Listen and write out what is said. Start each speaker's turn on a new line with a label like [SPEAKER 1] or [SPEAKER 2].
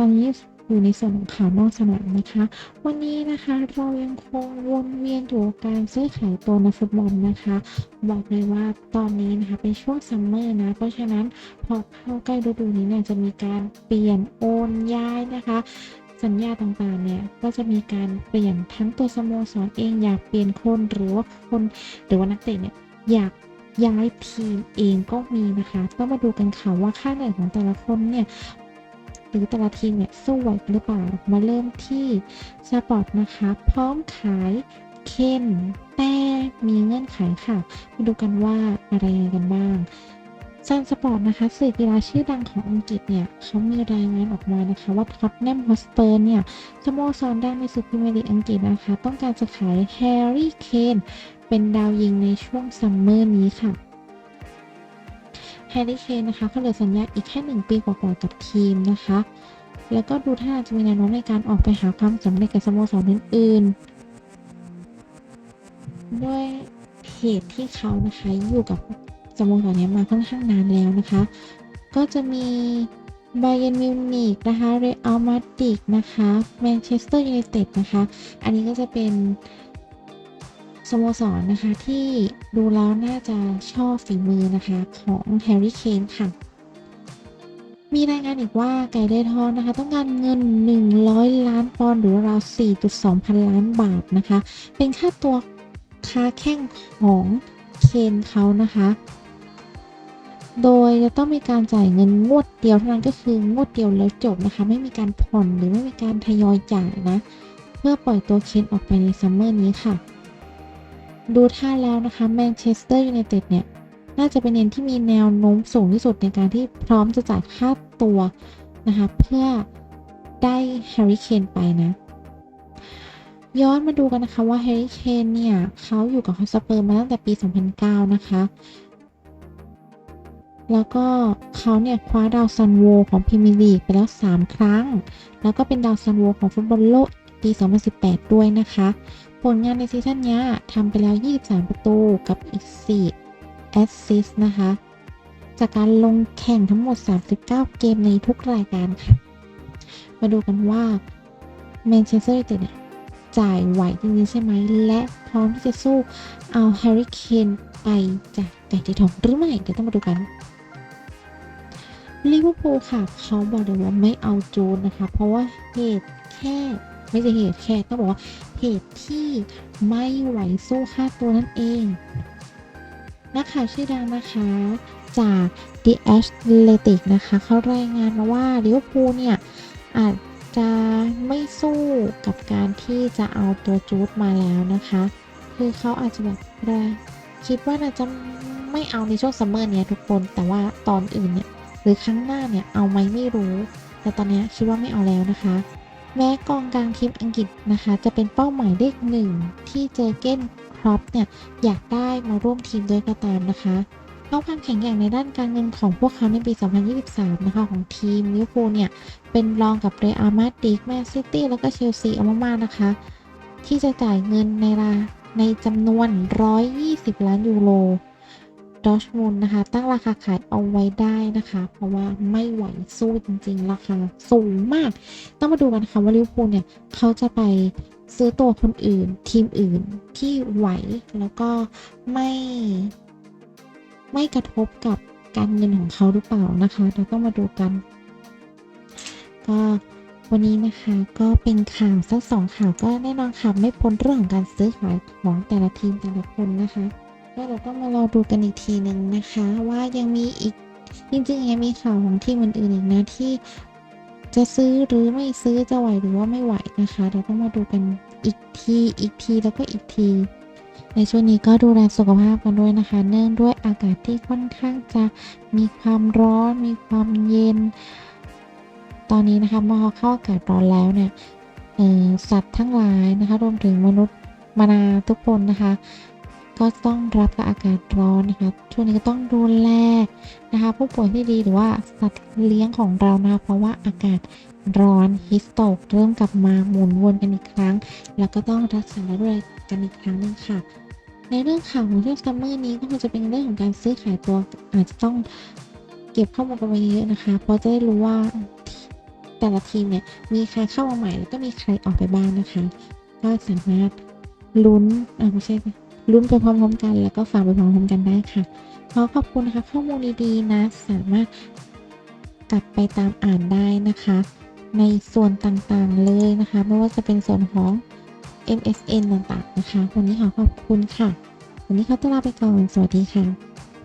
[SPEAKER 1] ตอนนี้อยู่ในส่วนของข่าวนอกสนามนะคะ วันนี้นะคะเรายังคงวนเวียนอยู่กับการซื้อขายตัวนักฟุตบอลนะคะ บอกเลยว่าตอนนี้นะคะเป็นช่วงซัมเมอร์นะ เพราะฉะนั้นพอเข้าใกล้ฤดูนี้เนี่ยจะมีการเปลี่ยนโอนย้ายนะคะสัญญาต่างๆ เนี่ย ก็จะมีการเปลี่ยนทั้งตัวสโมสรเองอยากเปลี่ยนคนหรือว่าคนหรือว่านักเตะเนี่ยอยากย้ายทีมเองก็มีนะคะ ต้องมาดูกันค่ะว่าค่าเหนื่อยของแต่ละคนเนี่ย หรือแต่ละทีมเนี่ยสู้ไหวหรือเปล่า มาเริ่มที่สปอร์ตนะคะ พร้อมขายเคนแต่มีเงื่อนไขค่ะ มาดูกันว่าอะไรกันบ้างซันสปอร์ตนะคะสื่อกีฬาชื่อดังของอังกฤษเนี่ยเขามีรายงานออกมานะคะว่าท็อตแนมฮอสเปอร์เนี่ยสโมสรดังในศึกพรีเมียร์ลีกอังกฤษนะคะ ต้องการจะขายแฮร์รี่เคนเป็นดาวยิงในช่วงซัมเมอร์นี้ค่ะ แฮร์รี่เคนนะคะเขาเหลือสัญญาอีกแค่หนึ่งปีกว่าๆกับทีมนะคะ แล้วก็ดูท่าจะมีแนวโน้มในการออกไปหาความสำเร็จกับสโมสรอื่นๆ ด้วยเหตุที่เขานะคะอยู่กับสโมสรนี้มาค่อนข้างนานแล้วนะคะ ก็จะมีไบเ e นมิวนิกนะคะ เรอัลมาดริดนะคะ แมนเชสเตอร์ยูไนเต็ดนะคะ อันนี้ก็จะเป็น สโมสรนะคะที่ดูแล้วน่าจะชอบฝีมือนะคะของแฮร์รี่เคนค่ะ มีรายงานอีกว่าไก่เดทอนนะคะ ต้องการเงิน 100 ล้านปอนด์หรือราว 4.2 พันล้านบาทนะคะ เป็นค่าตัวค้าแข้งของเคนเขานะคะ โดยจะต้องมีการจ่ายเงินงวดเดียวเท่านั้นก็คืองวดเดียวแล้วจบนะคะ ไม่มีการผ่อนหรือไม่มีการทยอยจ่ายนะ เพื่อปล่อยตัวเคนออกไปในซัมเมอร์นี้ค่ะ ดูท่าแล้วนะคะแมนเชสเตอร์ยูไนเต็ดเนี่ย น่าจะเป็นเอ็นที่มีแนวโน้มสูงที่สุดในการที่พร้อมจะจ่ายค่าตัวนะคะ เพื่อได้แฮร์รี่เคนไปนะ ย้อนมาดูกันนะคะว่าแฮร์รี่เคนเนี่ย เขาอยู่กับฮอสเปอร์มาตั้งแต่ปี 2009 นะคะ แล้วก็เขาเนี่ย คว้าดาวซันโวของพรีเมียร์ลีกไปแล้ว 3 ครั้ง แล้วก็เป็นดาวซันโวของฟุตบอลโลกปี 2018 ด้วยนะคะ ผลงานในซีซั่นนี้ทำไปแล้ว 23 ประตูกับอีก 4 แอสซิสต์นะคะ จากการลงแข่งทั้งหมด 39 เกมในทุกรายการค่ะ มาดูกันว่าแมนเชสเตอร์ยูไนเต็ดจ่ายไหวจริงๆใช่ไหม และพร้อมที่จะสู้เอาแฮร์รี่เคนไปจากไก่ทีทองหรือไม่ เดี๋ยวต้องมาดูกันลิเวอร์พูลค่ะ เขาบอกเลยว่าไม่เอาจูนนะคะ เพราะว่าเหตุแค่ไม่ใช่เหตุแค่ต้องบอกว่า เหตุที่ไม่ไหวสู้ค่าตัวนั่นเองนักข่าวชื่อดังนะคะจาก The Athletic นะคะเขารายงานมาว่าลิเวอร์พูลเนี่ย อาจจะไม่สู้กับการที่จะเอาตัวจูดมาแล้วนะคะ คือเขาอาจจะแบบคิดว่าน่าจะไม่เอาในช่วงซัมเมอร์เนี้ยทุกคนแต่ว่าตอนอื่นเนี่ย หรือครั้งหน้าเนี่ยเอาไหมไม่รู้ แต่ตอนนี้คิดว่าไม่เอาแล้วนะคะ แม้กองกลางทีมอังกฤษนะคะ จะเป็นเป้าหมายเลขหนึ่งที่เจอเก้นครอปเนี่ยอยากได้มาร่วมทีมด้วยก็ตามนะคะเพราะความแข็งแกร่งในด้านการเงินของพวกเขาในปี 2023 นะคะ ของทีมลิเวอร์พูลเนี่ย เป็นรองกับเรอัลมาดริดแมนซิตี้แล้วก็เชลซีเอามากๆนะคะ ที่จะจ่ายเงินในราในจำนวน 120 ล้านยูโร ดอชมุนนะคะ ตั้งราคาขายเอาไว้ได้นะคะ เพราะว่าไม่ไหวสู้จริงๆ ราคาสูงมาก ต้องมาดูกันค่ะว่าลิเวอร์พูลเนี่ย เขาจะไปซื้อตัวคนอื่น ทีมอื่นที่ไหวแล้วก็ไม่ไม่กระทบกับการเงินของเขาหรือเปล่านะคะ เราต้องมาดูกัน ก็วันนี้นะคะก็เป็นข่าวสักสองข่าวก็แน่นอนค่ะไม่พ้นเรื่องของการซื้อขายของแต่ละทีมแต่ละคนนะคะ ก็เราต้องมารอดูกันอีกทีหนึ่งนะคะ ว่ายังมีอีกจริงๆยังมีข่าวของทีมอื่นๆอีกนะที่จะซื้อหรือไม่ซื้อจะไหวหรือว่าไม่ไหวนะคะเราต้องมาดูกันอีกทีอีกทีแล้วก็อีกที ในช่วงนี้ก็ดูแลสุขภาพกันด้วยนะคะ เนื่องด้วยอากาศที่ค่อนข้างจะมีความร้อน มีความเย็น ตอนนี้นะคะเมื่อเข้าอากาศร้อนแล้วเนี่ยสัตว์ทั้งหลายนะคะ รวมถึงมนุษย์มนาทุกคนนะคะ ก็ต้องรับกับอากาศร้อนนะคะช่วงนี้ก็ต้องดูแลนะคะผู้ป่วยที่ดีหรือว่าสัตว์เลี้ยงของเรานะคะเพราะว่าอากาศร้อนฮิสโตกเริ่มกลับมาหมุนวนกันอีกครั้ง แล้วก็ต้องรักษาด้วยกันอีกครั้งหนึงค่ะ ในเรื่องข่าวของช่วงซัมเมอร์นี้ก็คงจะเป็นเรื่องของการซื้อขายตัวอาจจะต้องเก็บข้อมูลกันไว้เยอะนะคะ เพราะจะได้รู้ว่าแต่ละทีมเนี่ยมีใครเข้ามาใหม่แล้วก็มีใครออกไปบ้างนะคะ ก็สามารถลุ้นอ่าไม่ใช่ ลุ้นไปพร้อมๆกัน แล้วก็ฟังไปพร้อมๆกันได้ค่ะ ขอขอบคุณนะคะข้อมูลดีๆนะ สามารถกลับไปตามอ่านได้นะคะ ในส่วนต่างๆเลยนะคะ ไม่ว่าจะเป็นส่วนของ MSN ต่างๆนะคะ วันนี้ขอขอบคุณค่ะ วันนี้เขาต้องลาไปก่อน สวัสดีค่ะ